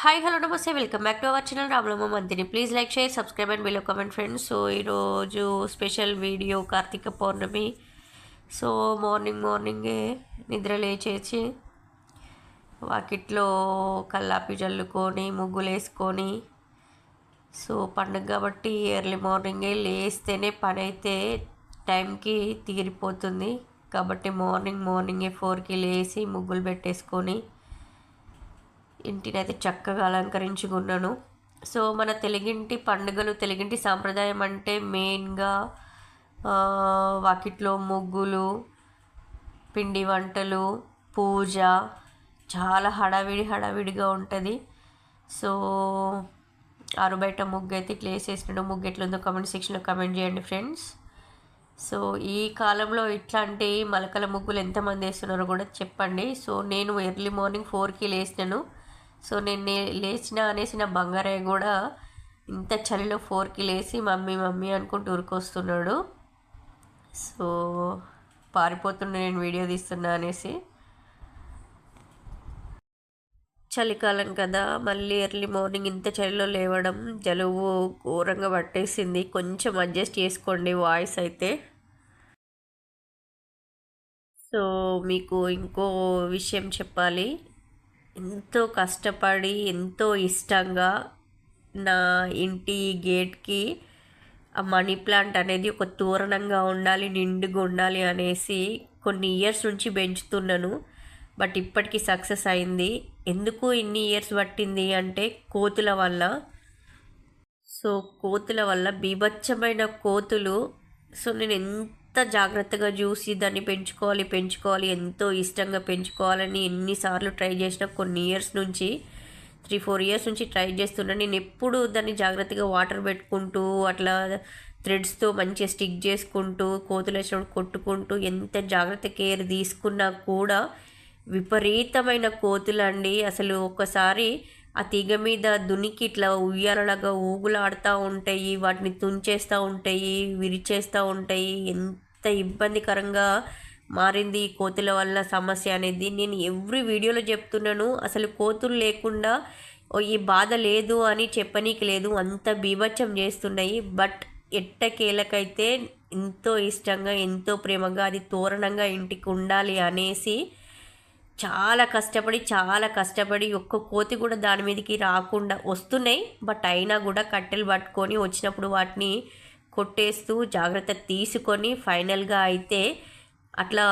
Hi hello namaste. Welcome back to our channel Ramalamma Mantini please like share subscribe and below comment friends so ఈరోజు special video Karthika Pournami. So morning మార్నింగే నిద్ర లేచేసి వాకిట్లో కల్లాపి జల్లుకొని ముగ్గులు వేసుకొని so పండుగ కాబట్టి early మార్నింగే లేస్తేనే పని అయితే టైంకి తీరిపోతుంది. కాబట్టి మార్నింగ్ మార్నింగే ఫోర్కి లేచి ముగ్గులు పెట్టేసుకొని ఇంటిని అయితే చక్కగా అలంకరించుకున్నాను. సో మన తెలుగింటి పండుగలు తెలుగింటి సాంప్రదాయం అంటే మెయిన్గా వాకిట్లో ముగ్గులు పిండి వంటలు పూజ. చాలా హడావిడి హడావిడిగా ఉంటుంది. సో ఆరు బయట ముగ్గు అయితే ఇట్లా వేసేసినాడు ముగ్గు ఎట్లుందో కమెంట్ సెక్షన్లో కమెంట్ చేయండి ఫ్రెండ్స్. సో ఈ కాలంలో ఇట్లాంటి మలకల ముగ్గులు ఎంతమంది వేస్తున్నారో కూడా చెప్పండి. సో నేను ఎర్లీ మార్నింగ్ ఫోర్కి లేచినాను సో నేను లేచిన అనేసి నా బంగారయ్య కూడా ఇంత చలిలో ఫోర్కి లేచి మమ్మీ మమ్మీ అనుకుంటూ ఊరుకొస్తున్నాడు సో పారిపోతుండే నేను వీడియో తీస్తున్నా అనేసి. చలికాలం కదా మళ్ళీ ఎర్లీ మార్నింగ్ ఇంత చలిలో లేవడం జలుబు ఘోరంగా పట్టేసింది. కొంచెం అడ్జస్ట్ చేసుకోండి వాయిస్ అయితే. సో మీకు ఇంకో విషయం చెప్పాలి. ఎంతో కష్టపడి ఎంతో ఇష్టంగా నా ఇంటి గేట్కి ఆ మనీ ప్లాంట్ అనేది ఒక తోరణంగా ఉండాలి నిండుగా ఉండాలి అనేసి కొన్ని ఇయర్స్ నుంచి పెంచుతున్నాను. బట్ ఇప్పటికీ సక్సెస్ అయింది. ఎందుకు ఇన్ని ఇయర్స్ పట్టింది అంటే కోతుల వల్ల. సో కోతుల వల్ల బీభత్సమైన కోతులు. సో నేను ఎంత జాగ్రత్తగా చూసి దాన్ని పెంచుకోవాలి పెంచుకోవాలి ఎంతో ఇష్టంగా పెంచుకోవాలని ఎన్నిసార్లు ట్రై చేసినా కొన్ని ఇయర్స్ నుంచి త్రీ ఫోర్ ఇయర్స్ నుంచి ట్రై చేస్తున్నాను నేను ఎప్పుడు దాన్ని జాగ్రత్తగా వాటర్ పెట్టుకుంటూ అట్లా థ్రెడ్స్తో మంచిగా స్టిక్ చేసుకుంటూ కోతులు వచ్చినప్పుడు కొట్టుకుంటూ ఎంత జాగ్రత్త కేర్ తీసుకున్నా కూడా విపరీతమైన కోతులండి. అసలు ఒక్కసారి ఆ తీగ మీద దునికి ఇట్లా ఉయ్యాలలాగా ఊగులాడుతూ ఉంటాయి వాటిని తుంచేస్తూ ఉంటాయి విరిచేస్తూ ఉంటాయి. ఎంత ఇబ్బందికరంగా మారింది ఈ కోతుల వల్ల సమస్య అనేది. నేను ఎవ్రీ వీడియోలో చెప్తున్నాను అసలు కోతులు లేకుండా ఓ ఈ బాధ లేదు అని చెప్పనీకి లేదు. అంత బీభత్సం చేస్తున్నాయి. బట్ ఎట్టకేలకైతే ఎంతో ఇష్టంగా ఎంతో ప్రేమగా అది తోరణంగా ఇంటికి ఉండాలి అనేసి చాలా కష్టపడి చాలా కష్టపడి ఒక్క కోతి కూడా దాని మీదకి రాకుండా వస్తున్నాయి. బట్ అయినా కూడా కట్టెలు పట్టుకొని వచ్చినప్పుడు వాటిని కొట్టేస్తూ జాగ్రత్త తీసుకొని ఫైనల్గా అయితే అట్లా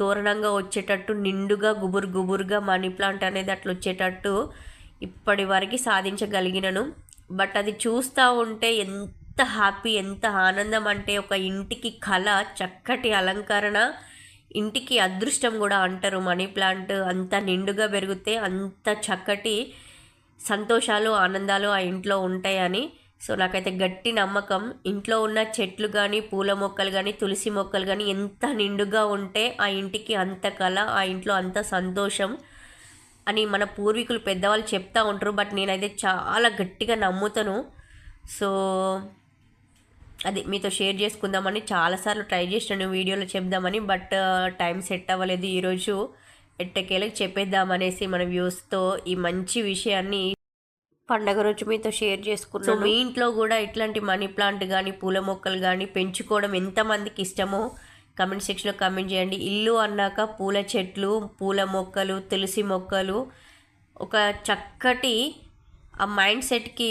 తోరణంగా వచ్చేటట్టు నిండుగా గుబురు గుబురుగా మనీ ప్లాంట్ అనేది అట్లా వచ్చేటట్టు ఇప్పటి వరకు సాధించగలిగినను. బట్ అది చూస్తూ ఉంటే ఎంత హ్యాపీ ఎంత ఆనందం అంటే ఒక ఇంటికి కళ చక్కటి అలంకరణ ఇంటికి అదృష్టం కూడా అంటారు. మనీ ప్లాంట్ అంత నిండుగా పెరిగితే అంత చక్కటి సంతోషాలు ఆనందాలు ఆ ఇంట్లో ఉంటాయని సో నాకైతే గట్టి నమ్మకం. ఇంట్లో ఉన్న చెట్లు కానీ పూల మొక్కలు కానీ తులసి మొక్కలు కానీ ఎంత నిండుగా ఉంటే ఆ ఇంటికి అంత కళ ఆ ఇంట్లో అంత సంతోషం అని మన పూర్వీకులు పెద్దవాళ్ళు చెప్తూ ఉంటారు. బట్ నేనైతే చాలా గట్టిగా నమ్ముతాను. సో అది మీతో షేర్ చేసుకుందామని చాలాసార్లు ట్రై చేసినాను వీడియోలో చెప్దామని. బట్ టైం సెట్ అవ్వలేదు. ఈరోజు ఎట్టకేలకు చెప్పేద్దామనేసి మన వ్యూస్తో ఈ మంచి విషయాన్ని పండగ రోజు మీతో షేర్ చేసుకున్నాను. మీ ఇంట్లో కూడా ఇట్లాంటి మనీ ప్లాంట్ కానీ పూల మొక్కలు కానీ పెంచుకోవడం ఎంతమందికి ఇష్టమో కమెంట్ సెక్షన్లో కమెంట్ చేయండి. ఇల్లు అన్నాక పూల చెట్లు పూల మొక్కలు తులసి మొక్కలు ఒక చక్కటి ఆ మైండ్ సెట్కి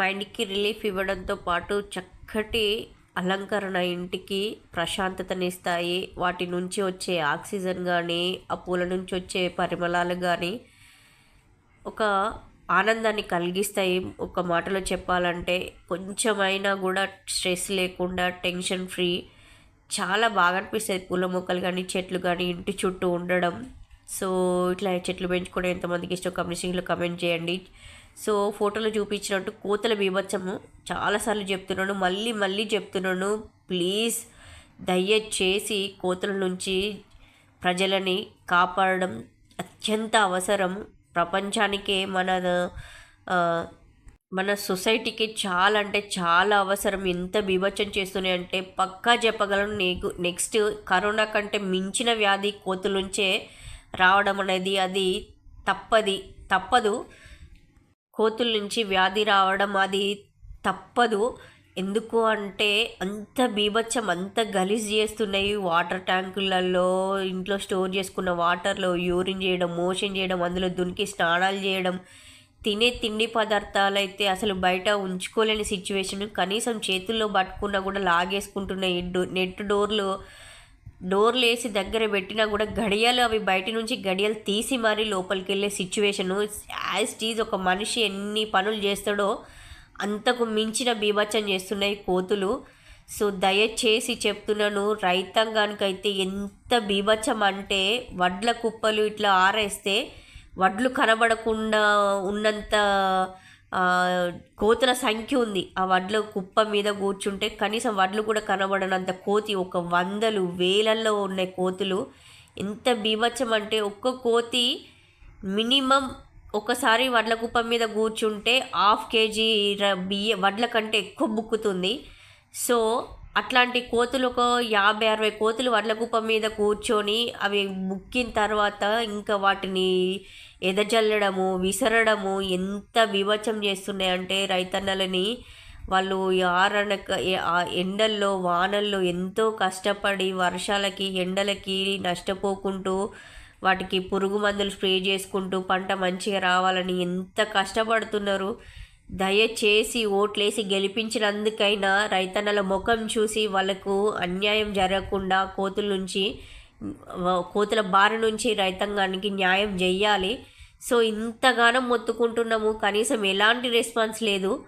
మైండ్కి రిలీఫ్ ఇవ్వడంతో పాటు చక్కటి అలంకరణ ఇంటికి ప్రశాంతతనిస్తాయి. వాటి నుంచి వచ్చే ఆక్సిజన్ కానీ ఆ పూల నుంచి వచ్చే పరిమళాలు కానీ ఒక ఆనందాన్ని కలిగిస్తాయి. ఒక మాటలో చెప్పాలంటే కొంచెమైనా కూడా స్ట్రెస్ లేకుండా టెన్షన్ ఫ్రీ చాలా బాగా అనిపిస్తుంది పూల మొక్కలు కానీ చెట్లు కానీ ఇంటి చుట్టూ ఉండడం. సో ఇట్లా చెట్లు పెంచుకోవడం ఎంతమందికి ఇష్టం కమ్యూనిటీలో కమెంట్ చేయండి. సో ఫోటోలో చూపించినట్టు కోతల బీభత్సము. చాలాసార్లు చెప్తున్నాను మళ్ళీ మళ్ళీ చెప్తున్నాను. ప్లీజ్ దయచేసి కోతల నుంచి ప్రజలని కాపాడడం అత్యంత అవసరం. ప్రపంచానికే మన మన సొసైటీకి చాలా అంటే చాలా అవసరం. ఎంత బీభత్సం చేస్తున్నాయి అంటే పక్కా చెప్పగలను. నీకు నెక్స్ట్ కరోనా కంటే మించిన వ్యాధి కోతుల నుంచే రావడం అనేది అది తప్పది తప్పదు. కోతుల నుంచి వ్యాధి రావడం అది తప్పదు. ఎందుకు అంటే అంత బీభత్సం అంత గలీజ్ చేస్తున్నాయి వాటర్ ట్యాంకులలో. ఇంట్లో స్టోర్ చేసుకున్న వాటర్లో యూరిన్ చేయడం మోషన్ చేయడం అందులో దునికి స్నానాలు చేయడం. తినే తిండి పదార్థాలు అయితే అసలు బయట ఉంచుకోలేని సిచ్యువేషన్ కనీసం చేతుల్లో పట్టుకున్నా కూడా లాగేసుకుంటున్నాయి. నెట్ డోర్లు డోర్లు వేసి దగ్గర పెట్టినా కూడా గడియలు అవి బయట నుంచి గడియలు తీసి మరీ లోపలికి వెళ్ళే సిచ్యువేషను. యాజ్ టీజ్ ఒక మనిషి ఎన్ని పనులు చేస్తాడో అంతకు మించిన బీభత్సం చేస్తున్నాయి కోతులు. సో దయచేసి చెప్తున్నాను రైతాంగానికైతే ఎంత బీభత్సం అంటే వడ్ల కుప్పలు ఇట్లా ఆరేస్తే వడ్లు కనబడకుండా ఉన్నంత కోతుల సంఖ్య ఉంది. ఆ వడ్ల కుప్ప మీద కూర్చుంటే కనీసం వడ్లు కూడా కనబడనంత కోతి ఒక వందలు వేలల్లో ఉన్నాయి కోతులు. ఎంత బీభత్సం అంటే ఒక్క కోతి మినిమం ఒకసారి వడ్ల కుప్ప మీద కూర్చుంటే హాఫ్ కేజీ బియ్య వడ్ల కంటే ఎక్కువ బుక్కుతుంది సో అట్లాంటి కోతులు ఒక యాభై అరవై కోతులు వడ్ల కుప్ప మీద కూర్చొని అవి ముక్కిన తర్వాత ఇంకా వాటిని ఎదజల్లడము విసరడము ఎంత వివచం చేస్తున్నాయంటే రైతన్నలని వాళ్ళు ఆరనక ఎండల్లో వానల్లో ఎంతో కష్టపడి వర్షాలకి ఎండలకి నష్టపోకుంటూ వాటికి పురుగు మందులు స్ప్రే చేసుకుంటూ పంట మంచిగా రావాలని ఎంత కష్టపడుతున్నారు. దయచేసి ఓట్లేసి గెలిపించినందుకైనా రైతన్నల ముఖం చూసి వాళ్ళకు అన్యాయం జరగకుండా కోతుల నుంచి కోతుల బారి నుంచి రైతాంగానికి న్యాయం చెయ్యాలి సో ఇంతగానో మొత్తుకుంటున్నాము. కనీసం ఎలాంటి రెస్పాన్స్ లేదు.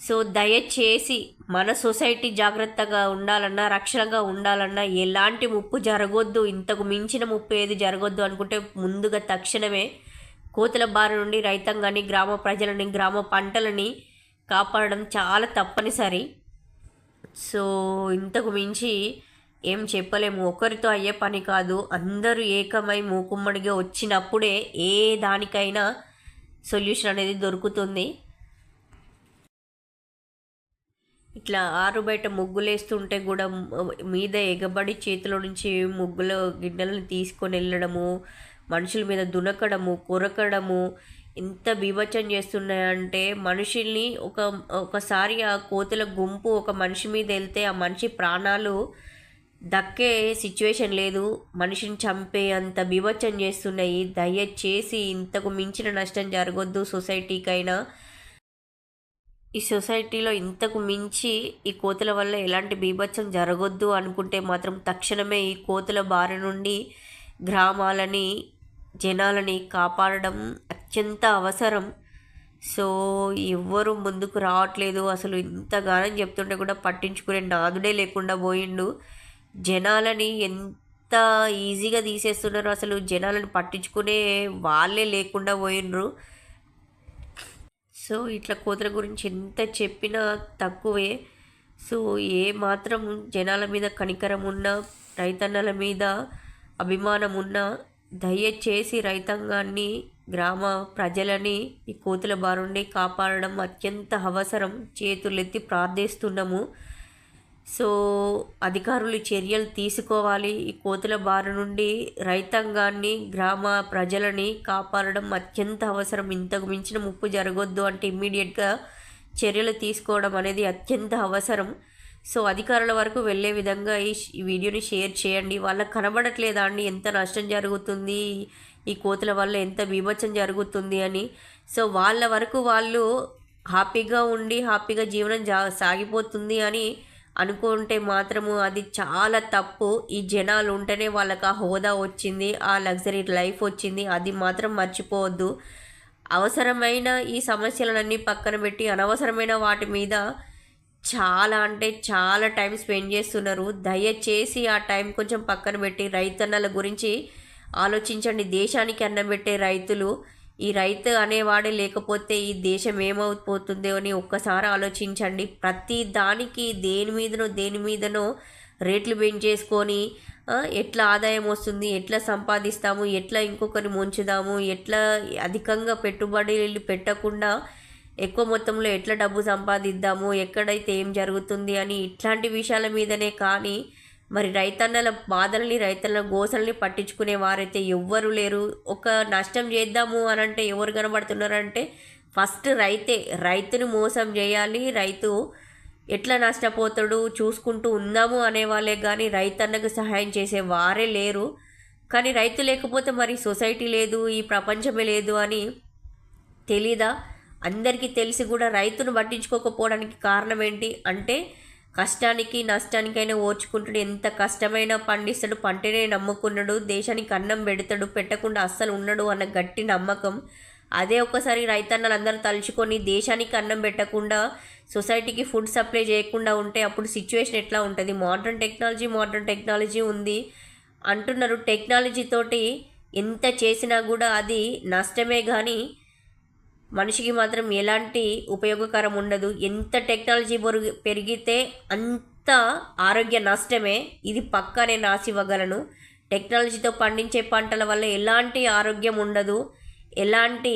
సో దయచేసి మన సొసైటీ జాగ్రత్తగా ఉండాలన్నా రక్షణగా ఉండాలన్నా ఎలాంటి ముప్పు జరగొద్దు. ఇంతకు మించిన ముప్పు ఏది జరగొద్దు అనుకుంటే ముందుగా తక్షణమే కోతుల బారి నుండి రైతాంగాన్ని గ్రామ ప్రజలని గ్రామ పంటలని కాపాడడం చాలా తప్పనిసరి. సో ఇంతకు మించి ఏం చెప్పలేము. ఒకరితో అయ్యే పని కాదు. అందరూ ఏకమై మూకుమ్మడిగా వచ్చినప్పుడే ఏ దానికైనా సొల్యూషన్ అనేది దొరుకుతుంది. ఇట్లా ఆరు బయట ముగ్గులేస్తుంటే కూడా మీద ఎగబడి చేతిలో నుంచి ముగ్గుల గిన్నెలను తీసుకొని వెళ్ళడము మనుషుల మీద దునకడము కొరకడము ఎంత బీభత్సం చేస్తున్నాయంటే మనుషుల్ని ఒక ఒకసారి ఆ కోతుల గుంపు ఒక మనిషి మీద వెళ్తే ఆ మనిషి ప్రాణాలు దక్కే సిచ్యువేషన్ లేదు. మనిషిని చంపే అంత బీభత్సం చేస్తున్నాయి. దయచేసి ఇంతకు మించిన నష్టం జరగొద్దు సొసైటీకైనా. ఈ సొసైటీలో ఇంతకు మించి ఈ కోతుల వల్ల ఎలాంటి బీభత్సం జరగొద్దు అనుకుంటే మాత్రం తక్షణమే ఈ కోతుల బారి నుండి గ్రామాలని జనాలని కాపాడడం అత్యంత అవసరం. సో ఎవ్వరు ముందుకు రావట్లేదు. అసలు ఇంతగానం చెప్తుంటే కూడా పట్టించుకునే నాదుడే లేకుండా పోయిండు. జనాలని ఎంత ఈజీగా తీసేస్తున్నారు అసలు? జనాలను పట్టించుకునే వాళ్ళే లేకుండా పోయినరు సో ఇట్లా కోతల గురించి ఎంత చెప్పినా తక్కువే. సో ఏ మాత్రం జనాల మీద కనికరం ఉన్నా రైతన్నల మీద అభిమానం ఉన్నా దయచేసి రైతాంగాన్ని గ్రామ ప్రజలని ఈ కోతుల బారుండి కాపాడడం అత్యంత అవసరం. చేతులెత్తి ప్రార్థిస్తున్నాము. సో అధికారులు చర్యలు తీసుకోవాలి. ఈ కోతుల బారి నుండి రైతాంగాన్ని గ్రామ ప్రజలని కాపాడడం అత్యంత అవసరం. ఇంతకు మించిన ముప్పు జరగొద్దు అంటే ఇమ్మీడియట్గా చర్యలు తీసుకోవడం అనేది అత్యంత అవసరం. సో అధికారుల వరకు వెళ్ళే విధంగా ఈ వీడియోని షేర్ చేయండి. వాళ్ళకి కనబడట్లేదా అండి? ఎంత నష్టం జరుగుతుంది? ఈ కోతుల వల్ల ఎంత బీభత్సం జరుగుతుంది అని. సో వాళ్ళ వరకు వాళ్ళు హ్యాపీగా ఉండి హ్యాపీగా జీవనం జా సాగిపోతుంది అని అనుకుంటే మాత్రము అది చాలా తప్పు. ఈ జనాలు ఉంటేనే వాళ్ళకి ఆ హోదా వచ్చింది ఆ లగ్జరీ లైఫ్ వచ్చింది. అది మాత్రం మర్చిపోవద్దు. అవసరమైన ఈ సమస్యలన్నీ పక్కన పెట్టి అనవసరమైన వాటి మీద చాలా అంటే చాలా టైం స్పెండ్ చేస్తున్నారు. దయచేసి ఆ టైం కొంచెం పక్కన పెట్టి రైతన్నల గురించి ఆలోచించండి. దేశానికి అన్నం పెట్టే రైతులు ఈ రైతు అనేవాడే లేకపోతే ఈ దేశం ఏమైపోతుందో అని ఒక్కసారి ఆలోచించండి. ప్రతి దానికి దేని మీదనో దేని మీదనో రేట్లు పెంచేసుకొని ఎట్లా ఆదాయం వస్తుంది ఎట్లా సంపాదిస్తాము ఎట్లా ఇంకొకరిని ముంచుదాము ఎట్లా అధికంగా పెట్టుబడులు పెట్టకుండా ఎక్కువ మొత్తంలో ఎట్లా డబ్బు సంపాదిద్దాము ఎక్కడైతే ఏం జరుగుతుంది అని ఇట్లాంటి విషయాల మీదనే కానీ మరి రైతన్నల బాధల్ని రైతన్నల గోసల్ని పట్టించుకునే వారైతే ఎవ్వరు లేరు. ఒక నష్టం చేద్దాము అని అంటే ఎవరు కనబడుతున్నారంటే ఫస్ట్ రైతే రైతును మోసం చేయాలి రైతు ఎట్లా నష్టపోతాడు చూసుకుంటూ ఉందాము అనేవాళ్ళే కానీ రైతన్నకు సహాయం చేసే వారే లేరు. కానీ రైతు లేకపోతే మరి సొసైటీ లేదు ఈ ప్రపంచమే లేదు అని తెలీదా? అందరికీ తెలిసి కూడా రైతును పట్టించుకోకపోవడానికి కారణం ఏంటి అంటే కష్టానికి నష్టానికైనా ఓర్చుకుంటాడు ఎంత కష్టమైనా పండిస్తాడు పంటనే నమ్ముకున్నాడు దేశానికి అన్నం పెడతాడు పెట్టకుండా అస్సలు ఉండడు అన్న గట్టి నమ్మకం. అదే ఒకసారి రైతన్నలు అందరూ తలుచుకొని దేశానికి అన్నం పెట్టకుండా సొసైటీకి ఫుడ్ సప్లై చేయకుండా ఉంటే అప్పుడు సిచ్యువేషన్ ఎట్లా ఉంటుంది? మోడర్న్ టెక్నాలజీ మోడర్న్ టెక్నాలజీ ఉంది అంటున్నారు. టెక్నాలజీ తోటి ఎంత చేసినా కూడా అది నష్టమే కానీ మనిషికి మాత్రం ఎలాంటి ఉపయోగకరం ఉండదు. ఎంత టెక్నాలజీ పొరుగు పెరిగితే అంత ఆరోగ్య నష్టమే ఇది పక్కా నేను ఆశివ్వగలను టెక్నాలజీతో పండించే పంటల వల్ల ఎలాంటి ఆరోగ్యం ఉండదు ఎలాంటి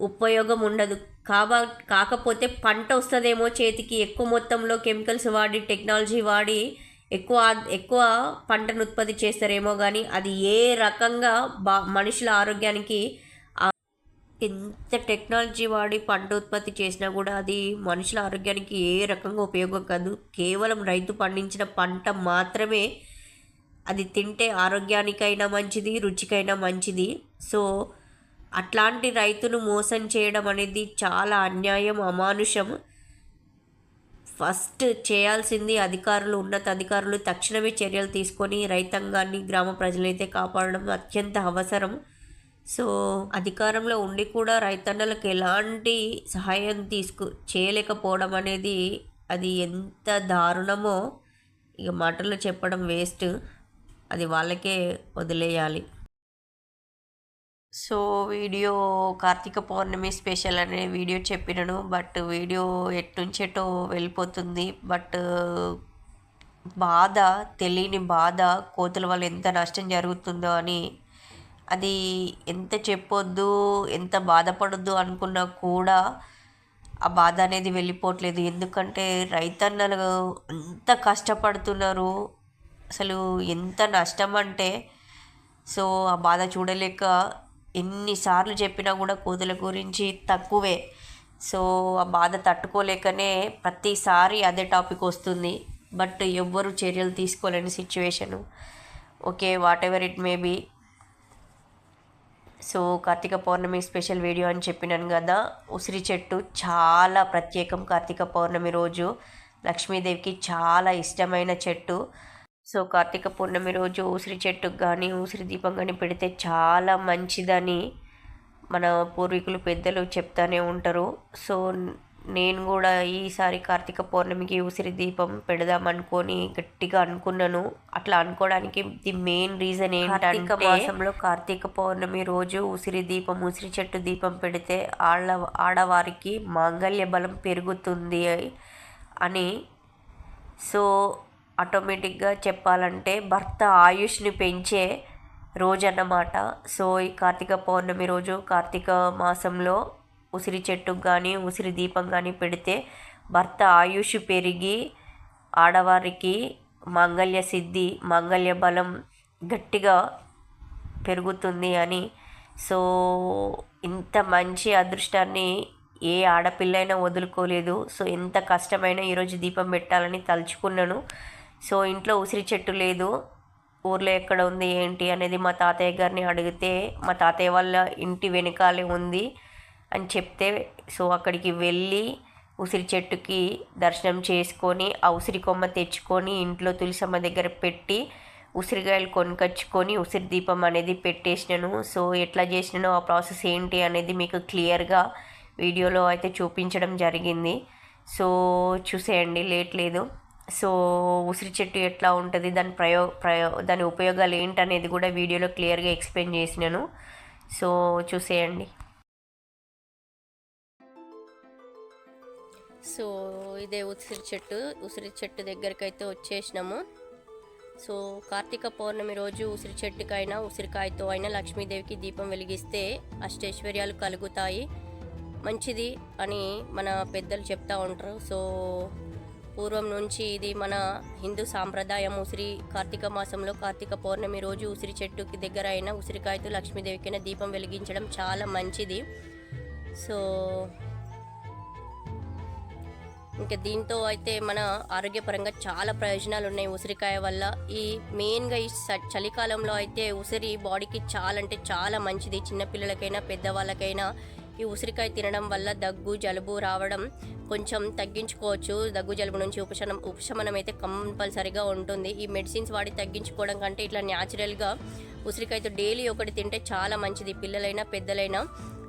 ఉపయోగం ఉండదు. కాబా కాకపోతే పంట వస్తుందేమో చేతికి ఎక్కువ మొత్తంలో కెమికల్స్ వాడి టెక్నాలజీ వాడి ఎక్కువ ఎక్కువ పంటను ఉత్పత్తి చేస్తారేమో కానీ అది ఏ రకంగా బా మనుషుల ఆరోగ్యానికి ఎంత టెక్నాలజీ వాడి పంట ఉత్పత్తి చేసినా కూడా అది మనుషుల ఆరోగ్యానికి ఏ రకంగా ఉపయోగం కాదు. కేవలం రైతు పండించిన పంట మాత్రమే అది తింటే ఆరోగ్యానికైనా మంచిది రుచికైనా మంచిది. సో అట్లాంటి రైతును మోసం చేయడం అనేది చాలా అన్యాయం అమానుషం. ఫస్ట్ చేయాల్సింది అధికారులు ఉన్నత అధికారులు తక్షణమే చర్యలు తీసుకొని రైతాంగాన్ని గ్రామ ప్రజలైతే కాపాడడం అత్యంత అవసరం. సో అధికారంలో ఉండి కూడా రైతన్నలకు ఎలాంటి సహాయం తీసుకు చేయలేకపోవడం అనేది అది ఎంత దారుణమో ఇక మాటల్లో చెప్పడం వేస్ట్. అది వాళ్ళకే వదిలేయాలి. So video Karthika Pournami special అనే వీడియో చెప్పినను. బట్ వీడియో ఎట్నుంచెటో వెళ్ళిపోతుంది. బట్ బాధ తెలియని బాధ కోతుల వల్ల ఎంత నష్టం జరుగుతుందో అని అది ఎంత చెప్పొద్దు ఎంత బాధపడొద్దు అనుకున్నా కూడా ఆ బాధ అనేది వెళ్ళిపోవట్లేదు. ఎందుకంటే రైతన్నలు అంత కష్టపడుతున్నారు. అసలు ఎంత నష్టం అంటే సో ఆ బాధ చూడలేక ఎన్నిసార్లు చెప్పినా కూడా కోతుల గురించి తక్కువే. సో ఆ బాధ తట్టుకోలేకనే ప్రతిసారి అదే టాపిక్ వస్తుంది. బట్ ఎవ్వరు చర్యలు తీసుకోలేని situation. Okay whatever it may be. So Karthika Pournami special video అని చెప్పినాను కదా ఉసిరి చెట్టు చాలా ప్రత్యేకం కార్తీక పౌర్ణమి రోజు. లక్ష్మీదేవికి చాలా ఇష్టమైన చెట్టు. సో కార్తీక పౌర్ణమి రోజు ఉసిరి చెట్టుకు కానీ ఉసిరి దీపం కానీ పెడితే చాలా మంచిదని మన పూర్వీకులు పెద్దలు చెప్తానే ఉంటారు. సో నేను కూడా ఈసారి కార్తీక పౌర్ణమికి ఉసిరి దీపం పెడదామనుకొని గట్టిగా అనుకున్నాను. అట్లా అనుకోవడానికి ది మెయిన్ రీజన్ ఏంటంటే మాసంలో కార్తీక పౌర్ణమి రోజు ఉసిరి దీపం ఉసిరి చెట్టు దీపం పెడితే ఆళ్ళ ఆడవారికి మాంగళ్య బలం పెరుగుతుంది అని. సో ఆటోమేటిక్గా చెప్పాలంటే భర్త ఆయుష్ని పెంచే రోజు అన్నమాట సో ఈ కార్తీక పౌర్ణమి రోజు కార్తీక మాసంలో ఉసిరి చెట్టుకు కానీ ఉసిరి దీపం కానీ పెడితే భర్త ఆయుష్ పెరిగి ఆడవారికి మాంగళ్య సిద్ధి మాంగళ్య బలం గట్టిగా పెరుగుతుంది అని. సో ఇంత మంచి అదృష్టాన్ని ఏ ఆడపిల్లైనా వదులుకోలేదు. సో ఎంత కష్టమైనా ఈరోజు దీపం పెట్టాలని తలుచుకున్నాను. సో ఇంట్లో ఉసిరి చెట్టు లేదు. ఊర్లో ఎక్కడ ఉంది ఏంటి అనేది మా తాతయ్య గారిని అడిగితే మా తాతయ్య వాళ్ళ ఇంటి వెనకాలే ఉంది. అని చెప్తే సో అక్కడికి వెళ్ళి ఉసిరి చెట్టుకి దర్శనం చేసుకొని ఆ ఉసిరి కొమ్మ తెచ్చుకొని ఇంట్లో తులసమ్మ దగ్గర పెట్టి ఉసిరికాయలు కొనుకొచ్చుకొని ఉసిరి దీపం అనేది పెట్టేసినాను. సో ఎట్లా చేసినానో ఆ ప్రాసెస్ ఏంటి అనేది మీకు క్లియర్గా వీడియోలో అయితే చూపించడం జరిగింది. సో చూసేయండి లేట్ లేదు. సో ఉసిరి చెట్టు ఎట్లా ఉంటుంది దాని ప్రయో ప్రయో దాని ఉపయోగాలు ఏంటనేది కూడా వీడియోలో క్లియర్గా ఎక్స్ప్లెయిన్ చేసినాను. సో చూసేయండి. సో ఇదే ఉసిరి చెట్టు ఉసిరి చెట్టు దగ్గరికి అయితే వచ్చేసినాము. సో కార్తీక పౌర్ణమి రోజు ఉసిరి చెట్టుకైనా ఉసిరికాయతో అయినా లక్ష్మీదేవికి దీపం వెలిగిస్తే అష్టైశ్వర్యాలు కలుగుతాయి. మంచిది అని మన పెద్దలు చెప్తా ఉంటారు. సో పూర్వం నుంచి ఇది మన హిందూ సాంప్రదాయం. ఉసిరి కార్తీక మాసంలో కార్తీక పౌర్ణమి రోజు ఉసిరి చెట్టుకి దగ్గర అయినా ఉసిరికాయతో లక్ష్మీదేవికైనా దీపం వెలిగించడం చాలా మంచిది. సో ఇంకా దీంతో అయితే మన ఆరోగ్యపరంగా చాలా ప్రయోజనాలు ఉన్నాయి ఉసిరికాయ వల్ల. ఈ మెయిన్గా ఈ చలికాలంలో అయితే ఉసిరి బాడీకి చాలా అంటే చాలా మంచిది. చిన్నపిల్లలకైనా పెద్దవాళ్ళకైనా ఈ ఉసిరికాయ తినడం వల్ల దగ్గు జలుబు రావడం కొంచెం తగ్గించుకోవచ్చు. దగ్గు జలుబు నుంచి ఉపశమనం ఉపశమనం అయితే కంపల్సరిగా ఉంటుంది. ఈ మెడిసిన్స్ వాడి తగ్గించుకోవడం కంటే ఇట్లా న్యాచురల్గా ఉసిరికాయతో డైలీ ఒకటి తింటే చాలా మంచిది. పిల్లలైనా పెద్దలైనా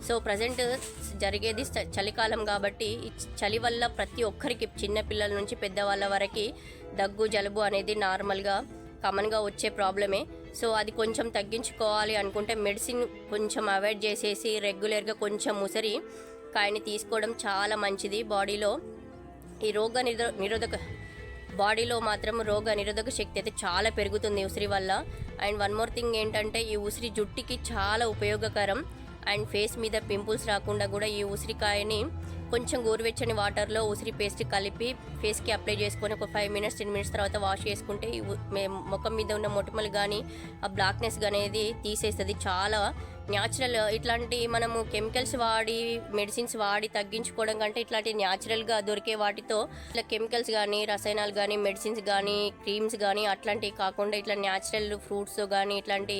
సో ప్రజెంట్ జరిగేది చ- చలికాలం కాబట్టి ఈ చలి వల్ల ప్రతి ఒక్కరికి చిన్నపిల్లల నుంచి పెద్దవాళ్ళ వరకు దగ్గు జలుబు అనేది నార్మల్గా కామన్గా వచ్చే ప్రాబ్లమే. సో అది కొంచెం తగ్గించుకోవాలి అనుకుంటే మెడిసిన్ కొంచెం అవాయిడ్ చేసేసి రెగ్యులర్గా కొంచెం ముసరి కాయని తీసుకోవడం చాలా మంచిది. బాడీలో ఈ రోగ నిరో నిరోధక బాడీలో మాత్రం రోగ నిరోధక శక్తి అయితే చాలా పెరుగుతుంది ఉసిరి వల్ల. అండ్ వన్ మోర్ థింగ్ ఏంటంటే ఈ ఉసిరి జుట్టుకి చాలా ఉపయోగకరం. అండ్ ఫేస్ మీద పింపుల్స్ రాకుండా కూడా ఈ ఉసిరికాయని కొంచెం గోరువెచ్చని వాటర్లో ఉసిరి పేస్ట్ కలిపి ఫేస్కి అప్లై చేసుకొని ఒక ఫైవ్ మినిట్స్ టెన్ మినిట్స్ తర్వాత వాష్ చేసుకుంటే ఈ ముఖం మీద ఉన్న మొటిమలు కానీ ఆ బ్లాక్నెస్ అనేది తీసేస్తుంది. చాలా న్యాచురల్ ఇట్లాంటి మనము కెమికల్స్ వాడి మెడిసిన్స్ వాడి తగ్గించుకోవడం కంటే ఇట్లాంటి న్యాచురల్గా దొరికే వాటితో ఇట్లా కెమికల్స్ కానీ రసాయనాలు కానీ మెడిసిన్స్ కానీ క్రీమ్స్ కానీ అట్లాంటివి కాకుండా ఇట్లా న్యాచురల్ ఫ్రూట్స్ కానీ ఇట్లాంటి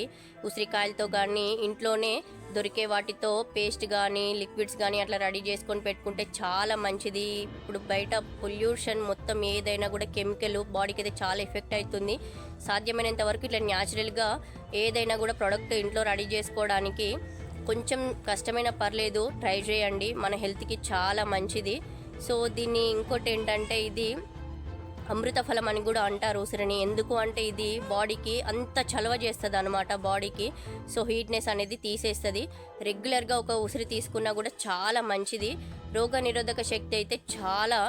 ఉసిరికాయలతో కానీ ఇంట్లోనే దొరికే వాటితో పేస్ట్ కానీ లిక్విడ్స్ కానీ అట్లా రెడీ చేసుకొని పెట్టుకుంటే చాలా మంచిది. ఇప్పుడు బయట పొల్యూషన్ మొత్తం ఏదైనా కూడా కెమికల్ బాడీకి అయితే చాలా ఎఫెక్ట్ అవుతుంది. సాధ్యమైనంత వరకు ఇట్లా న్యాచురల్గా ఏదైనా కూడా ప్రోడక్ట్ ఇంట్లో రెడీ చేసుకోవడానికి కొంచెం కష్టమైన పర్లేదు ట్రై చేయండి. మన హెల్త్కి చాలా మంచిది. సో దీన్ని ఇంకోటి ఏంటంటే ఇది అమృత ఫలం అని కూడా అంటారు ఉసిరిని ఎందుకు అంటే ఇది బాడీకి అంత చలవ చేస్తుంది అనమాట బాడీకి. సో హీట్నెస్ అనేది తీసేస్తుంది. రెగ్యులర్గా ఒక ఉసిరి తీసుకున్నా కూడా చాలా మంచిది. రోగ నిరోధక శక్తి అయితే చాలా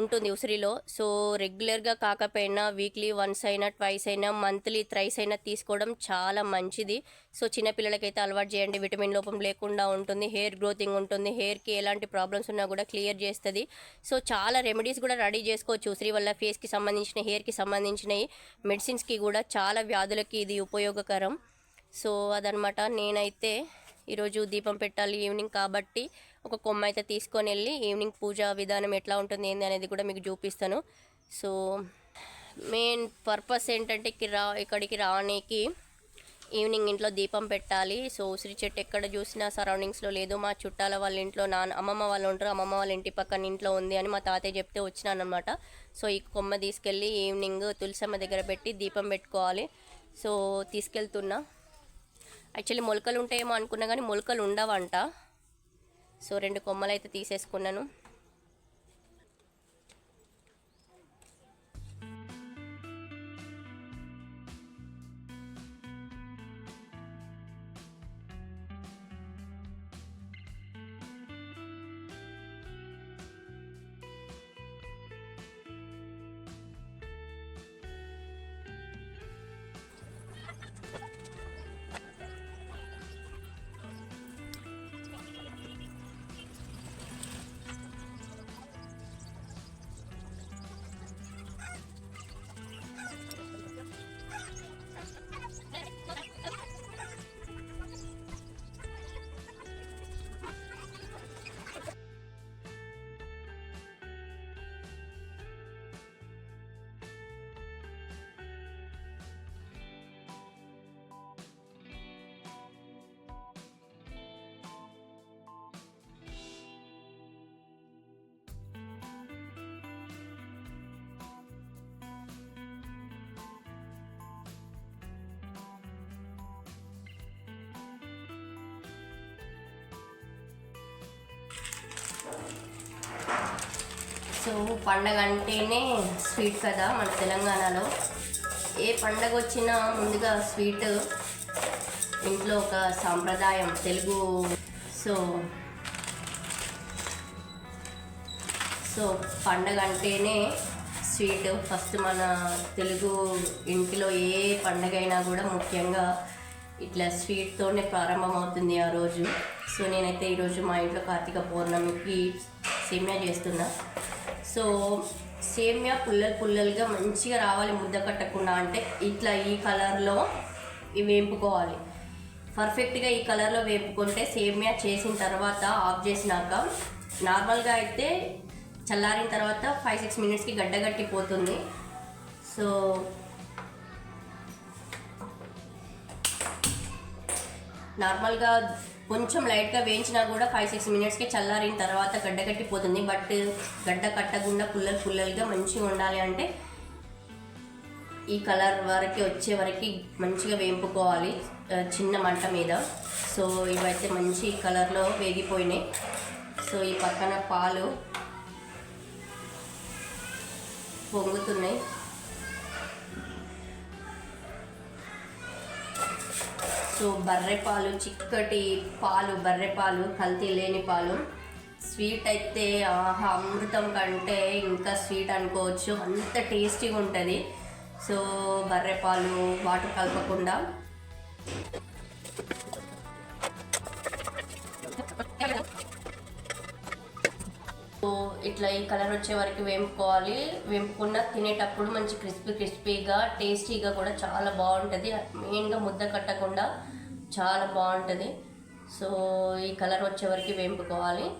ఉంటుంది ఉసిరిలో. సో రెగ్యులర్గా కాకపోయినా వీక్లీ వన్స్ అయినా ట్వైస్ అయినా మంత్లీ థ్రైస్ అయినా తీసుకోవడం చాలా మంచిది. సో చిన్నపిల్లలకైతే అలవాటు చేయండి. విటమిన్ లోపం లేకుండా ఉంటుంది. హెయిర్ గ్రోతింగ్ ఉంటుంది. హెయిర్కి ఎలాంటి ప్రాబ్లమ్స్ ఉన్నా కూడా క్లియర్ చేస్తుంది. సో చాలా రెమెడీస్ కూడా రెడీ చేసుకోవచ్చు. ఉసిరి వల్ల ఫేస్కి సంబంధించిన హెయిర్కి సంబంధించినవి మెడిసిన్స్కి కూడా చాలా వ్యాధులకి ఇది ఉపయోగకరం. సో అదనమాట. నేనైతే ఈరోజు దీపం పెట్టాలి ఈవినింగ్ కాబట్టి ఒక కొమ్మ అయితే తీసుకొని వెళ్ళి ఈవినింగ్ పూజ విధానం ఎట్లా ఉంటుంది ఏంది అనేది కూడా మీకు చూపిస్తాను. సో మెయిన్ పర్పస్ ఏంటంటే ఇక్కడ రా ఇక్కడికి రావడానికి ఈవినింగ్ ఇంట్లో దీపం పెట్టాలి. సో ఉసిరి చెట్టు ఎక్కడ చూసినా సరౌండింగ్స్లో లేదు. మా చుట్టాల వాళ్ళ ఇంట్లో నాన్న అమ్మమ్మ వాళ్ళు ఉంటారు. అమ్మమ్మ వాళ్ళ ఇంటి పక్కన ఇంట్లో ఉంది అని మా తాతయ్య చెప్తే వచ్చినానమాట సో ఈ కొమ్మ తీసుకెళ్ళి ఈవినింగ్ తులసమ్మ దగ్గర పెట్టి దీపం పెట్టుకోవాలి. సో తీసుకెళ్తున్నా. యాక్చువల్లీ మొలకలు ఉంటాయేమో అనుకున్నా కానీ మొలకలు ఉండవంట. సో రెండు కొమ్మలు అయితే తీసేసుకున్నాను. సో పండగ అంటేనే స్వీట్ కదా మన తెలంగాణలో. ఏ పండగ వచ్చినా ముందుగా స్వీట్ ఇంట్లో ఒక సాంప్రదాయం తెలుగు. సో సో పండగ అంటేనే స్వీట్. ఫస్ట్ మన తెలుగు ఇంటిలో ఏ పండగ అయినా కూడా ముఖ్యంగా ఇట్లా స్వీట్తోనే ప్రారంభమవుతుంది ఆ రోజు. సో నేనైతే ఈరోజు మా ఇంట్లో కార్తీక పౌర్ణమికి సేమ్యా చేస్తున్నా. సో సేమియా పుల్లలు పుల్లలుగా మంచిగా రావాలి ముద్ద కట్టకుండా అంటే ఇట్లా ఈ కలర్లో ఇవి వేపుకోవాలి. పర్ఫెక్ట్గా ఈ కలర్లో వేపుకుంటే సేమియా చేసిన తర్వాత ఆఫ్ చేసినాక నార్మల్గా అయితే చల్లారిన తర్వాత ఫైవ్ సిక్స్ మినిట్స్కి గడ్డగట్టిపోతుంది సో నార్మల్గా కొంచెం లైట్గా వేయించినా కూడా ఫైవ్ సిక్స్ మినిట్స్కి చల్లారిన తర్వాత గడ్డ కట్టిపోతుంది. బట్ గడ్డ కట్టకుండా పుల్లలు పుల్లలుగా మంచిగా ఉండాలి అంటే ఈ కలర్ వరకు వచ్చే వరకు మంచిగా వేయింపుకోవాలి చిన్న మంట మీద. సో ఇవైతే మంచి కలర్లో వేగిపోయినాయి. సో ఈ పక్కన పాలు పొంగుతున్నాయి. సో బర్రె పాలు చిక్కటి పాలు బర్రె పాలు కల్తీ లేని పాలు. స్వీట్ అయితే ఆహా అమృతం కంటే ఇంకా స్వీట్ అనుకోవచ్చు. అంత టేస్టీగా ఉంటుంది. సో బర్రె పాలు వాటర్ కలపకుండా. ఇట్లా ఈ కలర్ వచ్చే వరకు వేపుకోవాలి. వేపుకున్న తినేటప్పుడు మంచి క్రిస్పీ క్రిస్పీగా టేస్టీగా కూడా చాలా బాగుంటుంది. మెయిన్గా ముద్ద కట్టకుండా చాలా బాగుంటుంది. సో ఈ కలర్ వచ్చే వరకు వేపుకోవాలి.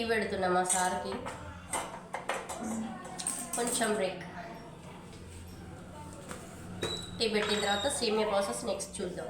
టీ పెడుతున్నా మా సార్కి. కొంచెం బ్రేక్ టీ పెట్టిన తర్వాత సేమియా ప్రాసెస్ నెక్స్ట్ చూద్దాం.